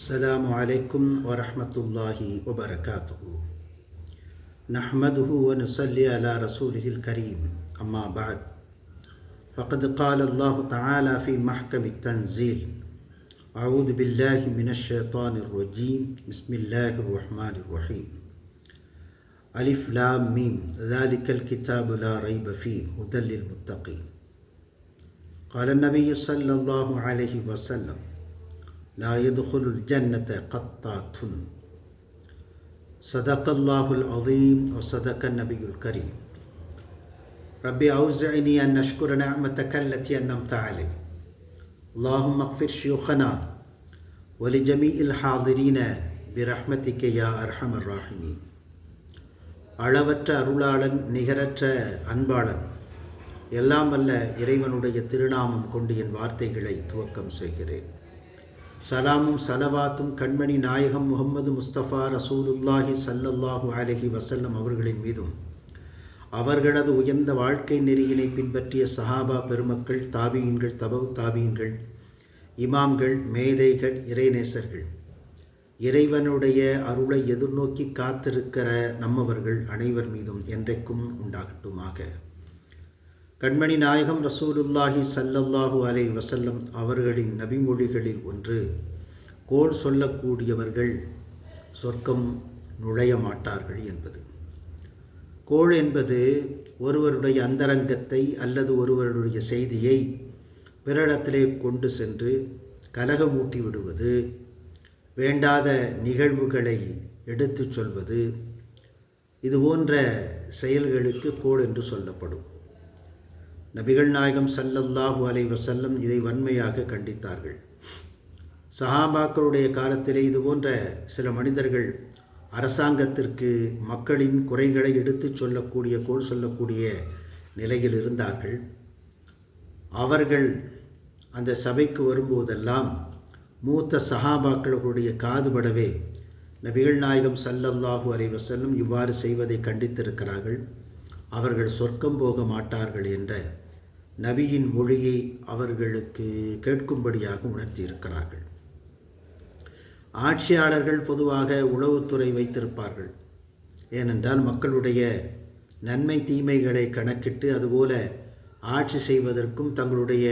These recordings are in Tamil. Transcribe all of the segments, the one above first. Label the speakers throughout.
Speaker 1: السلام عليكم ورحمة الله وبركاته. نحمده ونصلي على رسوله الكريم. أما بعد فقد قال الله تعالى في محكم التنزيل أعوذ بالله من الشيطان الرجيم. بسم الله الرحمن الرحيم. ألف لام ميم. ذلك الكتاب لا ريب فيه هدى للمتقين. قال النبي صلى الله عليه وسلم لا يدخل الجنة قطات صدق الله العظيم وصدق النبي الكريم ربي أوزعني أن أشكر نعمتك التي أنعمت علي اللهم اغفر شيوخنا ولجميع الحاضرين برحمتك يا أرحم الراحمين அளவற்ற அருளாளன் நிகரற்ற அன்பாளன் எல்லாம் வல்ல இறைவனுடைய திருநாமம் கொண்டு என் வார்த்தைகளை துவக்கம் செய்கிறேன் சலாமும் சலவாத்தும் கண்மணி நாயகம் முகமது முஸ்தபா ரசூலுல்லாஹி சல்லல்லாஹு அலஹி வசல்லம் அவர்களின் மீதும் அவர்களது உயர்ந்த வாழ்க்கை நெறியினை பின்பற்றிய சஹாபா பெருமக்கள் தாபியின்கள் தபவு தாபியின்கள் இமாம்கள் மேதைகள் இறைநேசர்கள் இறைவனுடைய அருளை எதிர்நோக்கி காத்திருக்கிற நம்மவர்கள் அனைவர் மீதும் என்றைக்கும் உண்டாகட்டுமாக கண்மணி நாயகம் ரசூலுல்லாஹி சல்லல்லாஹு அலை வசல்லம் அவர்களின் நபிமொழிகளில் ஒன்று கோல் சொல்லக்கூடியவர்கள் சொர்க்கம் நுழைய மாட்டார்கள் என்பது. கோள் என்பது ஒருவருடைய அந்தரங்கத்தை அல்லது ஒருவருடைய செய்தியை பிறரிடத்திலே கொண்டு சென்று கலகமூட்டி விடுவது வேண்டாத நிகழ்வுகளை எடுத்துச் சொல்வது இது போன்ற செயல்களுக்கு கோள் என்று சொல்லப்படும். நபிகள் நாயகம் சல்லல்லாஹு அலை வசல்லம் இதை வன்மையாக கண்டித்தார்கள். சஹாபாக்களுடைய காலத்திலே இது போன்ற சில மனிதர்கள் அரசாங்கத்திற்கு மக்களின் குறைகளை எடுத்துச் சொல்லக்கூடிய கோல் சொல்லக்கூடிய நிலையில் இருந்தார்கள். அவர்கள் அந்த சபைக்கு வரும்போதெல்லாம் மூத்த சஹாபாக்களுடைய காதுபடவே நபிகள் நாயகம் சல்லல்லாஹு அலை வசல்லம் இவ்வாறு செய்வதை கண்டித்திருக்கிறார்கள். அவர்கள் சொர்க்கம் போக மாட்டார்கள் என்ற நபியின் மொழியை அவர்களுக்கு கேட்கும்படியாக உணர்த்தியிருக்கிறார்கள். ஆட்சியாளர்கள் பொதுவாக உளவுத்துறை வைத்திருப்பார்கள். ஏனென்றால் மக்களுடைய நன்மை தீமைகளை கணக்கிட்டு அதுபோல ஆட்சி செய்வதற்கும் தங்களுடைய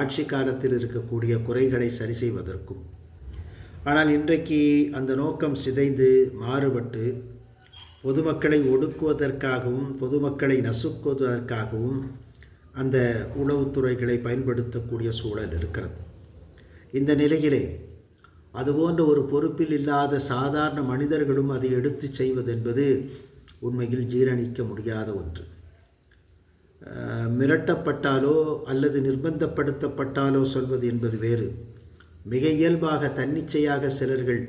Speaker 1: ஆட்சி காலத்தில் இருக்கக்கூடிய குறைகளை சரி செய்வதற்கும். ஆனால் இன்றைக்கு அந்த நோக்கம் சிதைந்து மாறுபட்டு பொதுமக்களை ஒடுக்குவதற்காகவும் பொதுமக்களை நசுக்குவதற்காகவும் அந்த உளவுத்துறைகளை பயன்படுத்தக்கூடிய சூழல் இருக்கிறது. இந்த நிலையிலே அதுபோன்ற ஒரு பொறுப்பில் இல்லாத சாதாரண மனிதர்களும் அதை எடுத்து செய்வது என்பது உண்மையில் ஜீரணிக்க முடியாத ஒன்று. மிரட்டப்பட்டாலோ அல்லது நிர்பந்தப்படுத்தப்பட்டாலோ சொல்வது என்பது வேறு. மிக இயல்பாக தன்னிச்சையாக சிலர்கள்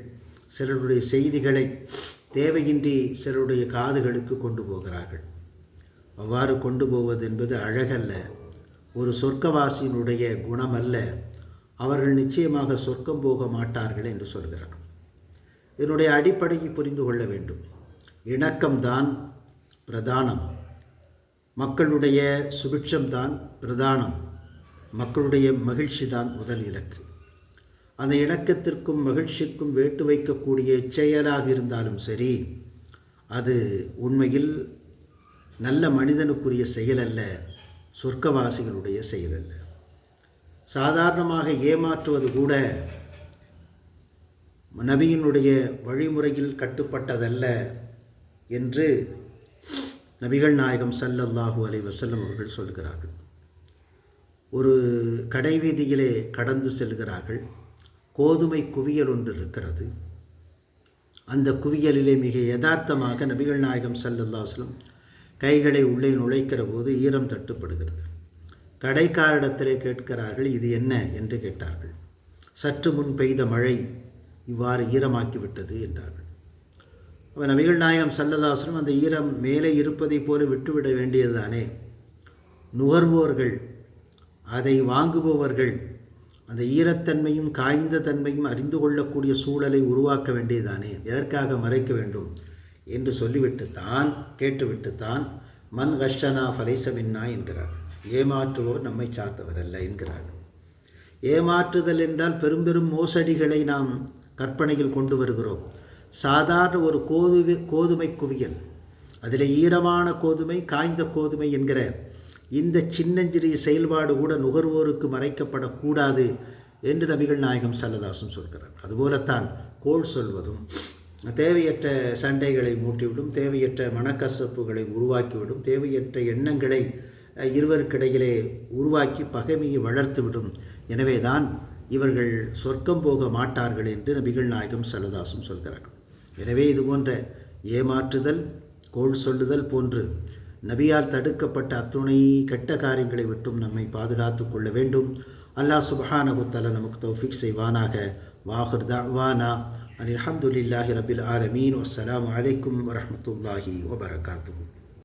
Speaker 1: சிலருடைய செய்திகளை தேவையின்றி சிலருடைய காதுகளுக்கு கொண்டு போகிறார்கள். அவ்வாறு கொண்டு போவது என்பது அழகல்ல ஒரு சொர்க்கவாசியினுடைய குணம் அல்ல அவர்கள் நிச்சயமாக சொர்க்கம் போக மாட்டார்கள் என்று சொல்கிறார். இதனுடைய அடிப்படையை புரிந்து கொள்ள வேண்டும். இணக்கம்தான் பிரதானம். மக்களுடைய சுபிட்சம்தான் பிரதானம். மக்களுடைய மகிழ்ச்சி தான் முதல் இலக்கு. அந்த இணக்கத்திற்கும் மகிழ்ச்சிக்கும் வேட்டு வைக்கக்கூடிய செயலாக இருந்தாலும் சரி அது உண்மையில் நல்ல மனிதனுக்குரிய செயல் அல்ல சொர்க்கவாசிகளுடைய செயல் அல்ல. சாதாரணமாக ஏமாற்றுவது கூட நபியினுடைய வழிமுறையில் கட்டுப்பட்டதல்ல என்று நபிகள் நாயகம் சல்லல்லாஹூ அலை வசல்லம் அவர்கள் சொல்கிறார்கள். ஒரு கடைவீதியிலே கடந்து செல்கிறார்கள். கோதுமை குவியல் ஒன்று இருக்கிறது. அந்த குவியலிலே மிக யதார்த்தமாக நபிகள் நாயகம் சல்லல்லாஸ்லம் கைகளை உள்ளே நுழைக்கிற போது ஈரம் தட்டுப்படுகிறது. கடைக்காரிடத்திலே கேட்கிறார்கள் இது என்ன? என்று கேட்டார்கள். சற்று முன் பெய்த மழை இவ்வாறு ஈரமாக்கிவிட்டது என்றார்கள். அவன் நபிகள் நாயகம் சல்லதாசனம் அந்த ஈரம் மேலே இருப்பதைப் போல விட்டுவிட வேண்டியதுதானே நுகர்வோர்கள் அதை வாங்குபவர்கள் அந்த ஈரத்தன்மையும் காய்ந்த தன்மையும் அறிந்து கொள்ளக்கூடிய சூழலை உருவாக்க வேண்டியதானே? எதற்காக மறைக்க வேண்டும்? என்று சொல்லிவிட்டு தான் கேட்டுவிட்டு தான் மண் கஷனா ஃபலைசமின்னா என்கிறார். ஏமாற்றுவோர் நம்மை சார்ந்தவர் அல்ல என்கிறார். ஏமாற்றுதல் என்றால் பெரும் பெரும் மோசடிகளை நாம் கற்பனையில் கொண்டு வருகிறோம். சாதாரண ஒரு கோதுமை கோதுமை குவியல். அதில் ஈரமான கோதுமை காய்ந்த கோதுமை என்கிற இந்த சின்னஞ்சிறிய செயல்பாடு கூட நுகர்வோருக்கு மறைக்கப்படக்கூடாது என்று நபிகள் நாயகம் சல்லதாசும் சொல்கிறார். அதுபோலத்தான் கோள் சொல்வதும் தேவையற்ற சண்டைகளை மூட்டிவிடும் தேவையற்ற மனக்கசப்புகளை உருவாக்கிவிடும் தேவையற்ற எண்ணங்களை இருவருக்கிடையிலே உருவாக்கி பகைமையை வளர்த்துவிடும். எனவே தான் இவர்கள் சொர்க்கம் போக மாட்டார்கள் என்று நபிகள் நாயகம் சல்லதாசும் சொல்கிறார்கள். எனவே இது போன்ற ஏமாற்றுதல் கோள் சொல்லுதல் போன்று நபியால் தடுக்கப்பட்ட அத்துணை கெட்ட காரியங்களை விட்டும் நம்மை பாதுகாத்து கொள்ள வேண்டும். அல்லாஹ் சுபஹானகுத்தல நமக்கு தௌஃபிக் செய்வானாக. வாஹர் தாவானா அனில் அஹமதுல்லாஹி ரபில் ஆலமீன். வஸ்ஸலாம் அலைக்கும் வரமத்துல்லாஹி வபரகாத்து